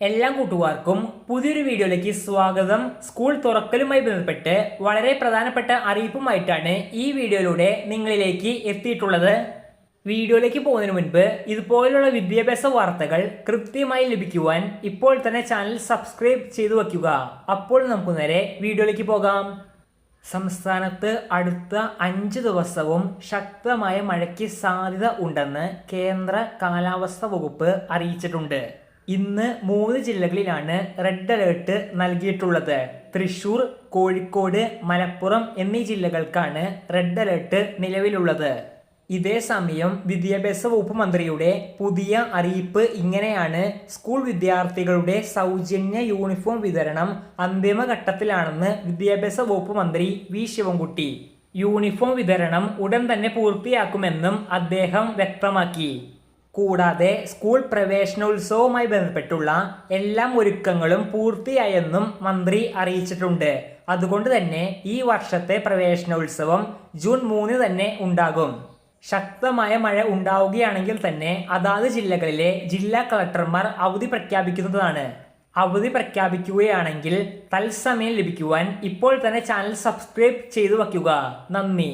എല്ലാ കൂട്ടുകാർക്കും പുതിയൊരു വീഡിയോയിലേക്ക് സ്വാഗതം. സ്കൂൾ തുറക്കലുമായി ബന്ധപ്പെട്ട് വളരെ പ്രധാനപ്പെട്ട അറിയിപ്പുമായിട്ടാണ് ഈ വീഡിയോയിലൂടെ നിങ്ങളിലേക്ക് എത്തിയിട്ടുള്ളത്. വീഡിയോയിലേക്ക് പോകുന്നതിന് മുൻപ് ഇതുപോലുള്ള വിദ്യാഭ്യാസ വാർത്തകൾ കൃത്യമായി ലഭിക്കുവാൻ ഇപ്പോൾ തന്നെ ചാനൽ സബ്സ്ക്രൈബ് ചെയ്തു വയ്ക്കുക. അപ്പോൾ നമുക്ക് നേരെ വീഡിയോയിലേക്ക് പോകാം. സംസ്ഥാനത്ത് അടുത്ത അഞ്ച് ദിവസവും ശക്തമായ മഴയ്ക്ക് സാധ്യത ഉണ്ടെന്ന് കേന്ദ്ര കാലാവസ്ഥ വകുപ്പ് അറിയിച്ചിട്ടുണ്ട്. ഇന്ന് മൂന്ന് ജില്ലകളിലാണ് റെഡ് അലേർട്ട് നൽകിയിട്ടുള്ളത്. തൃശൂർ കോഴിക്കോട് മലപ്പുറം എന്നീ ജില്ലകൾക്കാണ് റെഡ് അലേർട്ട് നിലവിലുള്ളത്. ഇതേ സമയം വിദ്യാഭ്യാസ വകുപ്പ് മന്ത്രിയുടെ പുതിയ അറിയിപ്പ് ഇങ്ങനെയാണ്. സ്കൂൾ വിദ്യാർത്ഥികളുടെ സൗജന്യ യൂണിഫോം വിതരണം അന്തിമഘട്ടത്തിലാണെന്ന് വിദ്യാഭ്യാസ വകുപ്പ് മന്ത്രി വി. ശിവൻകുട്ടി. യൂണിഫോം വിതരണം ഉടൻ തന്നെ പൂർത്തിയാക്കുമെന്നും അദ്ദേഹം വ്യക്തമാക്കി. കൂടാതെ സ്കൂൾ പ്രവേശനോത്സവവുമായി ബന്ധപ്പെട്ടുള്ള എല്ലാ ഒരുക്കങ്ങളും പൂർത്തിയായെന്നും മന്ത്രി അറിയിച്ചിട്ടുണ്ട്. അതുകൊണ്ട് തന്നെ ഈ വർഷത്തെ പ്രവേശനോത്സവം ജൂൺ മൂന്ന് തന്നെ ഉണ്ടാകും. ശക്തമായ മഴ ഉണ്ടാവുകയാണെങ്കിൽ തന്നെ അതാത് ജില്ലകളിലെ ജില്ലാ കളക്ടർമാർ അവധി പ്രഖ്യാപിക്കുന്നതാണ്. അവധി പ്രഖ്യാപിക്കുകയാണെങ്കിൽ തത്സമയം ലഭിക്കുവാൻ ഇപ്പോൾ തന്നെ ചാനൽ സബ്സ്ക്രൈബ് ചെയ്തു വയ്ക്കുക. നന്ദി.